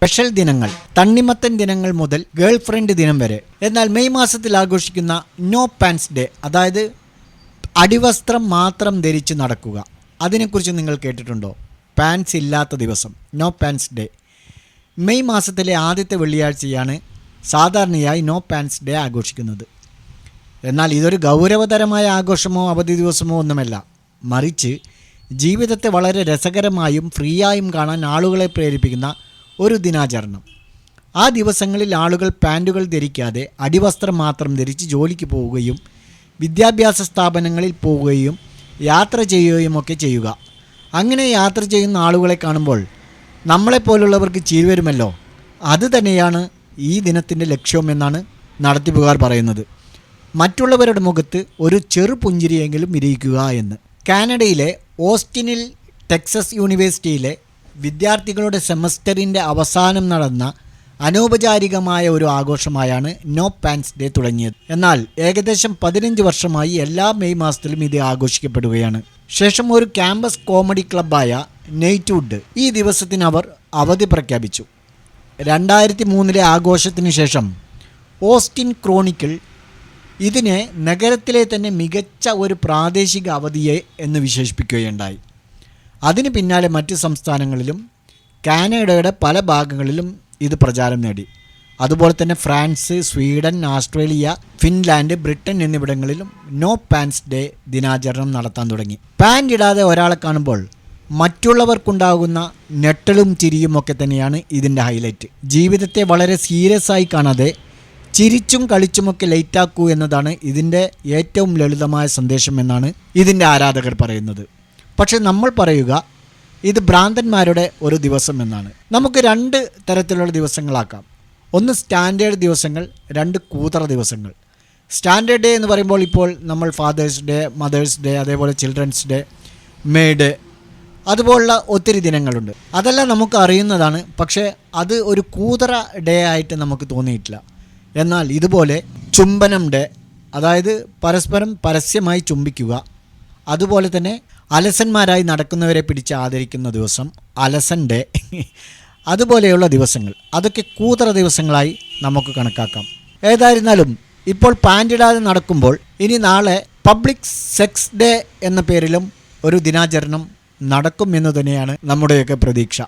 Special ദിനങ്ങൾ തണ്ണിമത്തൻ ദിനങ്ങൾ മുതൽ ഗേൾ ഫ്രണ്ട് ദിനം വരെ. എന്നാൽ മെയ് മാസത്തിൽ ആഘോഷിക്കുന്ന നോ പാൻസ് ഡേ അതായത് അടിവസ്ത്രം മാത്രം ധരിച്ച് നടക്കുക. അതിനെക്കുറിച്ച് നിങ്ങൾ കേട്ടിട്ടുണ്ടോ? പാൻസ് ഇല്ലാത്ത ദിവസം നോ പാൻസ് ഡേ മെയ് മാസത്തിലെ ആദ്യത്തെ വെള്ളിയാഴ്ചയാണ് സാധാരണയായി നോ പാൻസ് ഡേ ആഘോഷിക്കുന്നത്. എന്നാൽ ഇതൊരു ഗൗരവതരമായ ആഘോഷമോ അവധി ദിവസമോ ഒന്നുമല്ല. മറിച്ച് ജീവിതത്തെ വളരെ രസകരമായും ഫ്രീയായും കാണാൻ ആളുകളെ പ്രേരിപ്പിക്കുന്ന ഒരു ദിനാചരണം. ആ ദിവസങ്ങളിൽ ആളുകൾ പാന്റുകൾ ധരിക്കാതെ അടിവസ്ത്രം മാത്രം ധരിച്ച് ജോലിക്ക് പോവുകയും വിദ്യാഭ്യാസ സ്ഥാപനങ്ങളിൽ പോവുകയും യാത്ര ചെയ്യുകയും ഒക്കെ ചെയ്യുക. അങ്ങനെ യാത്ര ചെയ്യുന്ന ആളുകളെ കാണുമ്പോൾ നമ്മളെപ്പോലുള്ളവർക്ക് ചിരി വരുമല്ലോ? അത് തന്നെയാണ് ഈ ദിനത്തിന്റെ ലക്ഷ്യമെന്നാണ് നടത്തിപ്പുകാർ പറയുന്നത്. മറ്റുള്ളവരുടെ മുഖത്ത് ഒരു ചെറു പുഞ്ചിരിയെങ്കിലും വിരിയിക്കുക എന്ന്. കാനഡയിലെ ഓസ്റ്റിനിൽ ടെക്സസ് യൂണിവേഴ്സിറ്റിയിലെ വിദ്യാർത്ഥികളുടെ സെമസ്റ്ററിന്റെ അവസാനം നടന്ന അനൗപചാരികമായ ഒരു ആഘോഷമായാണ് നോ പാൻസ് ഡേ തുടങ്ങിയത്. എന്നാൽ ഏകദേശം പതിനഞ്ച് വർഷമായി എല്ലാ മെയ് മാസത്തിലും ഇത് ആഘോഷിക്കപ്പെടുകയാണ്. ശേഷം ഒരു ക്യാമ്പസ് കോമഡി ക്ലബ്ബായ നെയ്റ്റ്വുഡ് ഈ ദിവസത്തിന് അവർ അവധി പ്രഖ്യാപിച്ചു. രണ്ടായിരത്തി മൂന്നിലെ ആഘോഷത്തിന് ശേഷം ഓസ്റ്റിൻ ക്രോണിക്കിൾ ഇതിനെ നഗരത്തിലെ തന്നെ മികച്ച ഒരു പ്രാദേശിക അവധിയെ എന്ന് വിശേഷിപ്പിക്കുകയുണ്ടായി. അതിന് പിന്നാലെ മറ്റ് സംസ്ഥാനങ്ങളിലും കാനഡയുടെ പല ഭാഗങ്ങളിലും ഇത് പ്രചാരം നേടി. അതുപോലെ തന്നെ France Sweden Australia Finland Britain എന്നിവിടങ്ങളിലും നോ പാൻസ് ഡേ ദിനാചരണം നടത്താൻ തുടങ്ങി. പാന്റ് ഇടാതെ ഒരാളെ കാണുമ്പോൾ മറ്റുള്ളവർക്കുണ്ടാകുന്ന ഞെട്ടലും ചിരിയും ഒക്കെ തന്നെയാണ് ഇതിന്റെ ഹൈലൈറ്റ് ജീവിതത്തെ വളരെ സീരിയസ് ആയി കാണാതെ ചിരിച്ചും കളിച്ചുമൊക്കെ ലൈറ്റാക്കൂ എന്നതാണ് ഇതിന്റെ ഏറ്റവും ലളിതമായ സന്ദേശം എന്നാണ് ഇതിന്റെ ആരാധകർ പറയുന്നത്. പക്ഷെ നമ്മൾ പറയുക ഇത് ഭ്രാന്തന്മാരുടെ ഒരു ദിവസം എന്നാണ്. നമുക്ക് രണ്ട് തരത്തിലുള്ള ദിവസങ്ങളാക്കാം. ഒന്ന് സ്റ്റാൻഡേർഡ് ദിവസങ്ങൾ രണ്ട് കൂതറ ദിവസങ്ങൾ. സ്റ്റാൻഡേർഡ് ഡേ എന്ന് പറയുമ്പോൾ ഇപ്പോൾ നമ്മൾ ഫാദേഴ്സ് ഡേ മദേഴ്സ് ഡേ അതേപോലെ ചിൽഡ്രൻസ് ഡേ മേ ഡേ അതുപോലുള്ള ഒത്തിരി ദിനങ്ങളുണ്ട്. അതെല്ലാം നമുക്ക് അറിയുന്നതാണ് പക്ഷേ അത് ഒരു കൂതറ ഡേ ആയിട്ട് നമുക്ക് തോന്നിയിട്ടില്ല. എന്നാൽ ഇതുപോലെ ചുംബനം ഡേ അതായത് പരസ്പരം പരസ്യമായി ചുംബിക്കുക അതുപോലെ തന്നെ അലസന്മാരായി നടക്കുന്നവരെ പിടിച്ച് ആദരിക്കുന്ന ദിവസം അലസൻ ഡേ അതുപോലെയുള്ള ദിവസങ്ങൾ. അതൊക്കെ കൂതറ ദിവസങ്ങളായി നമുക്ക് കണക്കാക്കാം. ഏതായിരുന്നാലും ഇപ്പോൾ പാന്റിടാതെ നടക്കുമ്പോൾ ഇനി നാളെ പബ്ലിക് സെക്സ് ഡേ എന്ന പേരിലും ഒരു ദിനാചരണം നടക്കും എന്ന് തന്നെയാണ് നമ്മുടെയൊക്കെ പ്രതീക്ഷ.